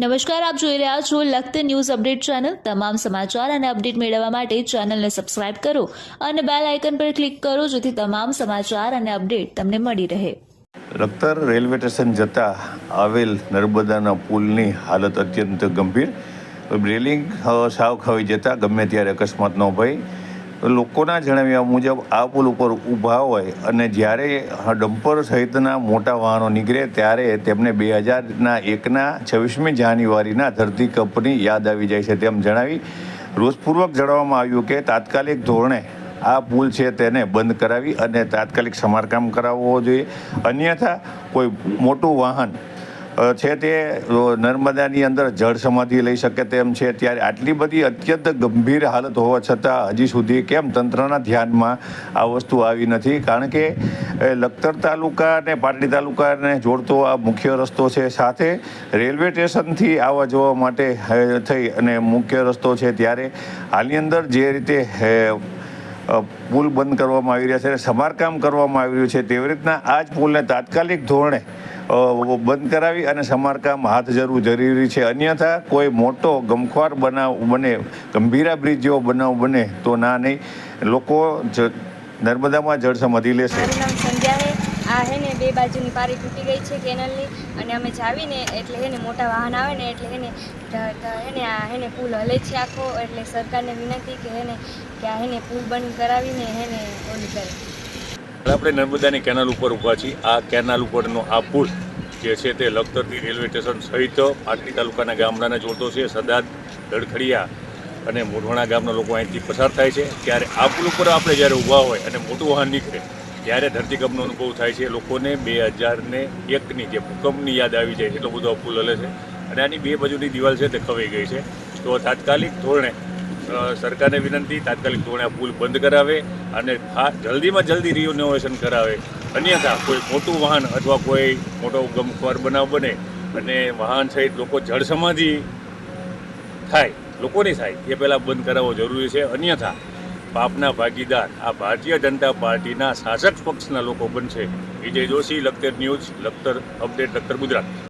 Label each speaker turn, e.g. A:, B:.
A: નમસ્કાર, આપ જોઈ રહ્યા છો લખત ન્યૂઝ અપડેટ ચેનલ. તમામ સમાચાર અને અપડેટ મેળવવા માટે ચેનલને સબસ્ક્રાઇબ કરો અને બેલ આઇકન પર ક્લિક કરો જેથી તમામ સમાચાર અને અપડેટ તમને મળી રહે.
B: લખતર રેલવે સ્ટેશન જતા આવેલ નર્મદાના પુલની હાલત અત્યંત ગંભીર. રેલિંગ સાવ ખાવી જતા ગમે ત્યારે અકસ્માતનો ભય. લોકોના જણાવ્યા મુજબ આ પુલ ઉપર ઊભા હોય અને જ્યારે ડમ્પર સહિતના મોટા વાહનો નીકળે ત્યારે તેમને બે હજારના એકના છવ્વીસમી જાન્યુઆરીના ધરતીકંપની યાદ આવી જાય છે તેમ જણાવી રોષપૂર્વક જણાવવામાં આવ્યું કે તાત્કાલિક ધોરણે આ પુલ છે તેને બંધ કરાવી અને તાત્કાલિક સમારકામ કરાવવો જોઈએ. અન્યથા કોઈ મોટું વાહન છે તે નર્મદાની અંદર જળ સમાધિ લઈ શકે તેમ છે. ત્યારે આટલી બધી અત્યંત ગંભીર હાલત હોવા છતાં હજી સુધી કેમ તંત્રના ધ્યાનમાં આ વસ્તુ આવી નથી? કારણ કે લખતર તાલુકા અને પાટડી તાલુકાને જોડતો આ મુખ્ય રસ્તો છે. સાથે રેલવે સ્ટેશનથી આવવા જવા માટે થઈ અને મુખ્ય રસ્તો છે. ત્યારે હાલની અંદર જે રીતે પુલ બંધ કરવામાં આવી રહ્યા છે અને સમારકામ કરવામાં આવી રહ્યું છે. તેવી રીતના આ જ પુલને તાત્કાલિક ધોરણે બંધ કરાવી અને સમારકામ હાથ ધરવું જરૂરી છે. અન્યથા કોઈ મોટો ગમખ્વાર બનાવ બને, ગંભીરા બ્રિજ જેવો બનાવ બને તો ના નહીં. લોકો નર્મદામાં જળ સમાધિ લેશે.
C: આ હે ને બે બાજુની પારી તૂટી ગઈ છે કેનલની અને અમે જાવીને એટલે હે ને મોટા વાહન આવે ને એટલે હે ને હે ને આ હે ને પુલ હલે છે આખો એટલે સરકારને વિનંતી કે હે ને કે આ હે ને પુલ બંધ કરાવીને હે ને ઓલી કરે.
D: આપણે નર્મદાની કેનાલ ઉપર ઊભા છીએ. આ કેનાલ ઉપરનો આ પુલ જે છે તે લખતરથી રેલવે સ્ટેશન સહિત પાટડી તાલુકાના ગામડાને જોડતો છે. સદાદ, દડખડિયા અને મોઢવાણા ગામના લોકો અહીંથી પસાર થાય છે. ત્યારે આ પુલ ઉપર આપણે જ્યારે ઊભા હોય અને મોટું વાહન નીકળે ત્યારે ધરતીકંપનો અનુભવ થાય છે લોકોને બે હજારને એકની જે ભૂકંપની યાદ આવી જાય એટલો બધો અપૂલ હલે છે. અને આની બે બાજુની દિવાલ છે તે ખવાઈ ગઈ છે. તો તાત્કાલિક ધોરણે સરકારને વિનંતી, તાત્કાલિક ધોરણે આ પુલ બંધ કરાવે અને જલ્દીમાં જલ્દી રિનોવેશન કરાવે. અન્યથા કોઈ મોટું વાહન અથવા કોઈ મોટો ગમખ્વાર બનાવ બને અને વાહન સહિત લોકો જળસમાધિ થાય, લોકોની થાય, એ પહેલાં બંધ કરાવવો જરૂરી છે. અન્યથા પાપના ભાગીદાર, આ ભારતીય જનતા પાર્ટીના શાસક પક્ષના લોકો બનશે. Vijay Joshi, Lakhtar news, Lakhtar update, Lakhtar Gujarat.